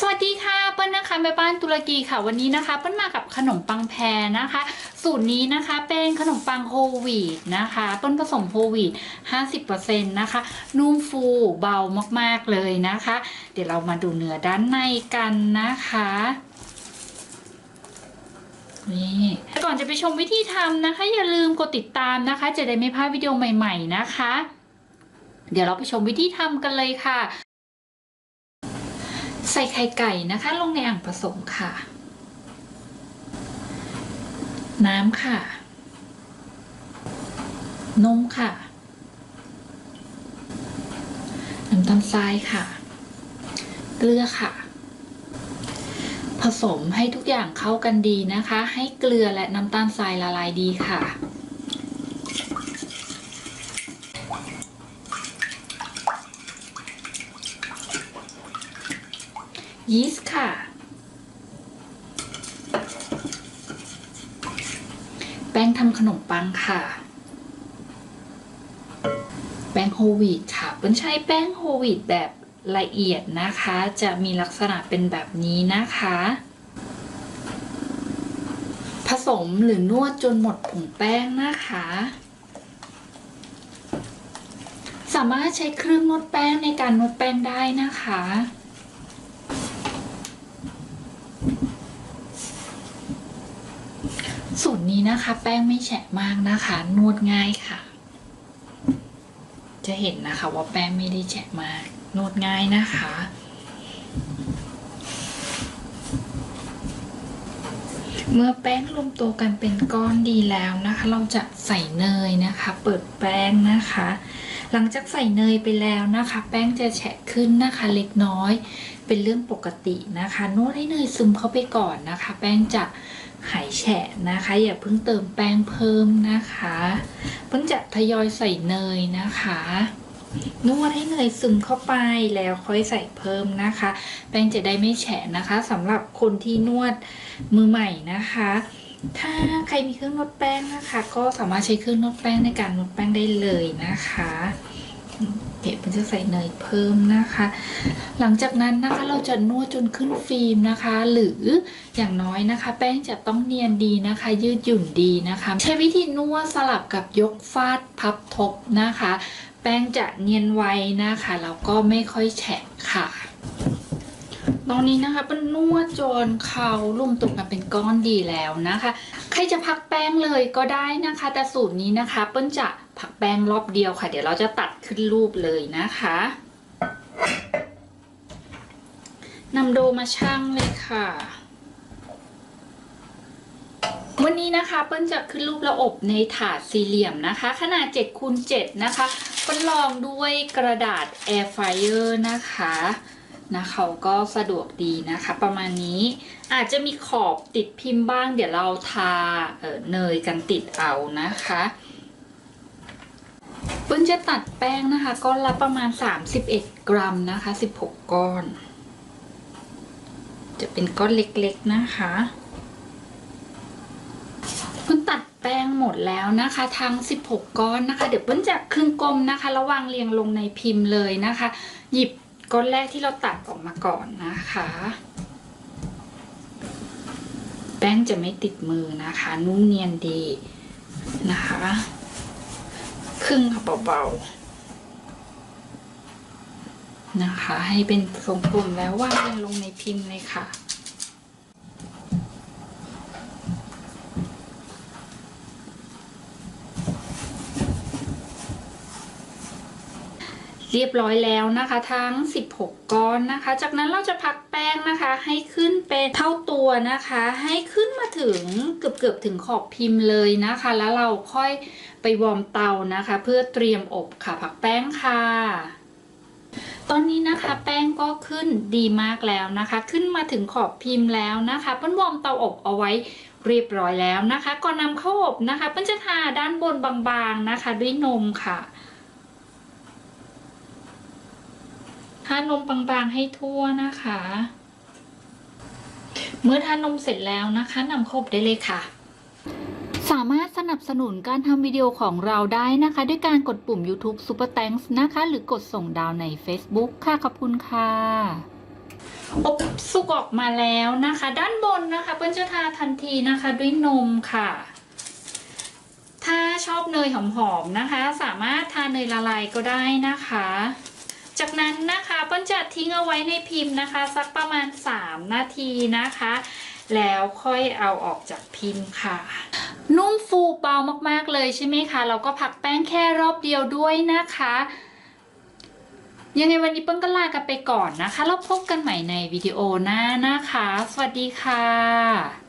สวัสดีค่ะเปิ้ลนะคะแม่บ้านตุรกีค่ะวันนี้นะคะ เปิ้ลมากับขนมปังแพรนะคะ สูตรนี้นะคะเป็นขนมปังโฮลวีตนะคะ เปิ้ลผสมโฮลวีต50%นะคะ นุ่มฟูเบามากๆเลยนะคะ เดี๋ยวเรามาดูเนื้อด้านในกันนะคะนี่ก่อนจะไปชมวิธีทำนะคะ อย่าลืมกดติดตามนะคะ จะได้ไม่พลาดวิดีโอใหม่ ๆนะคะ เดี๋ยวเราไปชมวิธีทำกันเลยค่ะ ใส่ไข่ไก่นะคะ ลงในอ่างผสมค่ะ น้ำค่ะ นมค่ะ น้ำตาลทรายค่ะ เกลือค่ะ ผสมให้ทุกอย่างเข้ากันดีนะคะ ให้เกลือและน้ำตาลทรายละลายดีค่ะ ยีสต์ค่ะ แป้งทำขนมปังค่ะ แป้งโฮลวีตค่ะเป็นใช้แป้งโฮลวีตแบบละเอียดนะคะ จะมีลักษณะเป็นแบบนี้นะคะ ผสมหรือนวดจนหมดผงแป้งนะคะ สามารถใช้เครื่องนวดแป้งในการนวดแป้งได้นะคะ สู ตรนี้นะคะ แป้งไม่แฉะมากนะคะ นวดง่ายค่ะ จะเห็นนะคะว่าแป้งไม่ได้แฉะมาก นวดง่ายนะคะเมื่อแป้งรวมตัวกันเป็นก้อนดีแล้วนะคะ เราจะใส่เนยนะคะ เปิดแป้งนะคะ หลังจากใส่เนยไปแล้วนะคะ แป้งจะแฉะขึ้นนะคะ เล็กน้อย เป็นเรื่องปกตินะคะนวดให้เนยซึมเข้าไปก่อนนะคะ แป้งจะ หายแฉะนะคะ อย่าเพิ่งเติมแป้งเพิ่มนะคะ เพิ่งจะทยอยใส่เนยนะคะนวดให้เนยซึมเข้าไปแล้วค่อยใส่เพิ่มนะคะ แป้งจะได้ไม่แฉะนะคะสำหรับคนที่นวดมือใหม่นะคะ ถ้าใครมีเครื่องนวดแป้งนะคะ ก็สามารถใช้เครื่องนวดแป้งในการนวดแป้งได้เลยนะคะ เดี๋ยเป็นจะใส่เนยเพิ่มนะคะ หลังจากนั้นนะคะเราจะนวดจนขึ้นฟิล์มนะคะ หรืออย่างน้อยนะคะ แป้งจะต้องเนียนดีนะคะ ยืดหยุ่นดีนะคะ ใช้วิธีนวดสลับกับยกฟาดพับทบนะคะ แป้งจะเนียนไวนะคะแล้วก็ไม่ค่อยแฉะค่ะตอนนี้นะคะเป็นนวดจนเขาลุ่มตุ่มกันเป็นก้อนดีแล้วนะคะ ใครจะพักแป้งเลยก็ได้นะคะ แต่สูตรนี้นะคะเปิ้ลจะ พักแป้งรอบเดียวค่ะ เดี๋ยวเราจะตัดขึ้นรูปเลยนะคะนำโดมาชั่งเลยค่ะ วันนี้นะคะเปิ้ลจะขึ้นรูปแล้วอบในถาดสี่เหลี่ยมนะคะ ขนาด7คูณ7นะคะเปิ้ลลองด้วยกระดาษ Air Fryer นะคะนะเขาก็สะดวกดีนะคะ ประมาณนี้อาจจะมีขอบติดพิมพ์บ้าง เดี๋ยวเราทาเเนยกันติดเอานะคะ ปิ้ลจะตัดแป้งนะคะ ก้อนละประมาณ 31 กรัมนะคะ 16 ก้อน จะเป็นก้อนเล็กๆนะคะปิ้ลตัดแป้งหมดแล้วนะคะ ทั้ง 16 ก้อนนะคะ เดี๋ยวปิ้ลจะครึ่งกลมนะคะระวางเรียงลงในพิมพ์เลยนะคะ หยิบก้อนแรกที่เราตัดออกมาก่อนนะคะ แป้งจะไม่ติดมือนะคะ นุ่มเนียนดีนะคะ ครึ่งค่ะเบาๆนะคะ ให้เป็นทรงกลมแล้ววางเรียงลงในพิมพ์เลยค่ะ เรียบร้อยแล้วนะคะทั้ง 16 ก้อนนะคะ จากนั้นเราจะพักแป้งนะคะให้ขึ้นเป็นเท่าตัวนะคะ ให้ขึ้นมาถึงเกือบเกือบถึงขอบพิมพ์เลยนะคะ แล้วเราค่อยไปวอร์มเตานะคะ เพื่อเตรียมอบค่ะพักแป้งค่ะตอนนี้นะคะแป้งก็ขึ้นดีมากแล้วนะคะ ขึ้นมาถึงขอบพิมพ์แล้วนะคะเปิ้ลวอร์มเตาอบเอาไว้เรียบร้อยแล้วนะคะ ก่อนนำเข้าอบนะคะเปิ้ลจะทาด้านบนบางๆนะคะ ด้วยนมค่ะ ทานมบางๆให้ทั่วนะคะ เมื่อทานมเสร็จแล้วนะคะนำครบได้เลยค่ะ สามารถสนับสนุนการทำวิดีโอของเราได้นะคะ ด้วยการกดปุ่ม YouTube Super Thanks นะคะ หรือกดส่งดาวใน Facebook ค่ะ ขอบคุณค่ะอบสุกออกมาแล้วนะคะ ด้านบนนะคะ เปิ้ลจะทาทันทีนะคะด้วยนมค่ะ ถ้าชอบเนยหอมๆนะคะ สามารถทาเนยละลายก็ได้นะคะ จากนั้นนะคะเปิ้ลจะทิ้งเอาไว้ในพิมพ์นะคะ สักประมาณ 3 นาทีนะคะ แล้วค่อยเอาออกจากพิมพ์ค่ะ นุ่มฟูเบามากๆเลยใช่ไหมคะเราก็พักแป้งแค่รอบเดียวด้วยนะคะยังไงวันนี้เปิ้ลก็ลากันไปก่อนนะคะ แล้วพบกันใหม่ในวิดีโอหน้านะคะ สวัสดีค่ะ